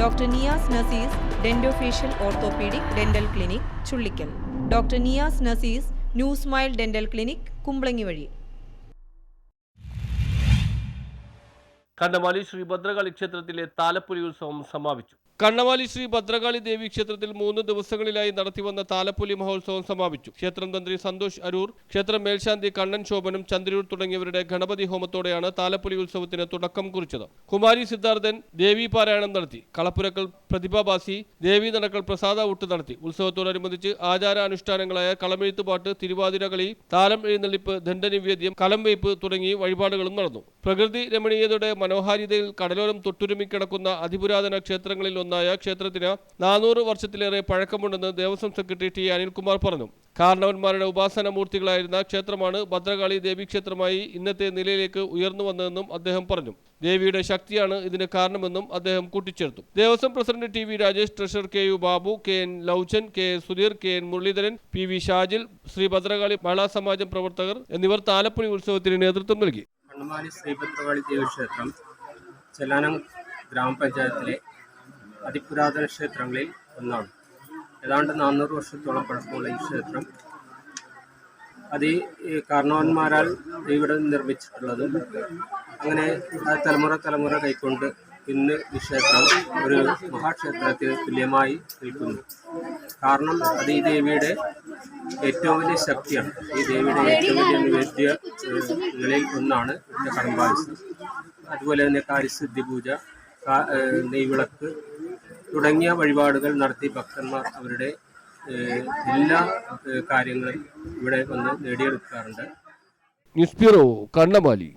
Doctor Niyas Nasees dentofacial orthopedic dental clinic Chullikkal. Doctor Niyas Nasees new smile dental clinic Kumbalangi വഴി. കണ്ണമാലി ശ്രീ ഭദ്രകാളി ക്ഷേത്രത്തിലെ താലപ്പൊലി ഉത്സവം സമാപിച്ചു. കണ്ണമാലി ശ്രീ ഭദ്രകാളി ദേവി ക്ഷേത്രത്തിൽ മൂന്ന് ദിവസങ്ങളിലായി നടത്തിവന്ന താലപ്പൊലി മഹോത്സവം സമാപിച്ചു. ക്ഷേത്രം തന്ത്രി സന്തോഷ് അരൂർ ക്ഷേത്ര മേൽശാന്തി കണ്ണൻ ശോഭനും ചന്ദ്രൂർ തുടങ്ങിയവരുടെ ഗണപതി ഹോമത്തോടെയാണ് താലപ്പൊലി ഉത്സവത്തിന് തുടക്കം കുറിച്ചത്. കുമാരി സിദ്ധാർത്ഥൻ ദേവി പാരായണം നടത്തി. കളപ്പുരക്കൾ പ്രതിഭാബാസി ദേവി നടക്കൾ പ്രസാദ ഊട്ട് നടത്തി. ഉത്സവത്തോടനുബന്ധിച്ച് ആചാര അനുഷ്ഠാനങ്ങളായ കളമെഴുത്തുപാട്ട് തിരുവാതിരകളി താലം എഴുന്നള്ളിപ്പ് ദണ്ഡനിവേദ്യം കലം വെയ്പ്പ് തുടങ്ങി വഴിപാടുകളും നടന്നു. പ്രകൃതി രമണീയതയുടെ മനോഹാരിതയിൽ കടലോരം തൊട്ടുരുമി കിടക്കുന്ന അതിപുരാതന ക്ഷേത്രങ്ങളിൽ ഒന്നായ ക്ഷേത്രത്തിന് നാനൂറ് വർഷത്തിലേറെ പഴക്കമുണ്ടെന്ന് ദേവസ്വം സെക്രട്ടറി ടി അനിൽകുമാർ പറഞ്ഞു. കാരണവന്മാരുടെ ഉപാസന മൂർത്തികളായിരുന്ന ക്ഷേത്രമാണ് ഭദ്രകാളി ദേവീക്ഷേത്രമായി ഇന്നത്തെ നിലയിലേക്ക് ഉയർന്നു വന്നതെന്നും അദ്ദേഹം പറഞ്ഞു. ദേവിയുടെ ശക്തിയാണ് ഇതിന് കാരണമെന്നും അദ്ദേഹം കൂട്ടിച്ചേർത്തു. Devaswom president T V Rajesh treasurer K U Babu K N Louchan K Sudheer K N Muraleedharan P V Shajil Shri Bhadrakali Mahila Samajam പ്രവർത്തകർ എന്നിവർ താലപ്പണി ഉത്സവത്തിന് നേതൃത്വം നൽകി. കണ്ണമാലി ശ്രീഭദ്രകാളി ദേവക്ഷേത്രം ചെല്ലാനം ഗ്രാമപഞ്ചായത്തിലെ അതിപുരാതന ക്ഷേത്രങ്ങളിൽ ഒന്നാണ്. ഏതാണ്ട് നാനൂറ് വർഷത്തോളം പഴക്കമുള്ള ഈ ക്ഷേത്രം. അത് ഈ കാരണവന്മാരാൽ ഇവിടെ നിർമ്മിച്ചിട്ടുള്ളതും അങ്ങനെ ആ തലമുറ തലമുറ കൈക്കൊണ്ട് ഇന്ന് ഈ ക്ഷേത്രം ഒരു മഹാക്ഷേത്രത്തിന് തുല്യമായി നിൽക്കുന്നു. കാരണം അത് ഈ ദേവിയുടെ ഏറ്റവും വലിയ ശക്തിയാണ്. ഈ ദേവിയുടെ ഏറ്റവും വലിയ നിവേദ്യങ്ങളിൽ ഒന്നാണ് ഇതിന്റെ കടമ്പാലിസ് അതുപോലെ തന്നെ കാര്യസിദ്ധി പൂജ നെയ്വിളക്ക് തുടങ്ങിയ വഴിപാടുകൾ നടത്തി ഭക്തന്മാർ അവരുടെ എല്ലാ കാര്യങ്ങളും ഇവിടെ വന്ന് നേടിയെടുക്കാറുണ്ട്. News bureau Kannamaly.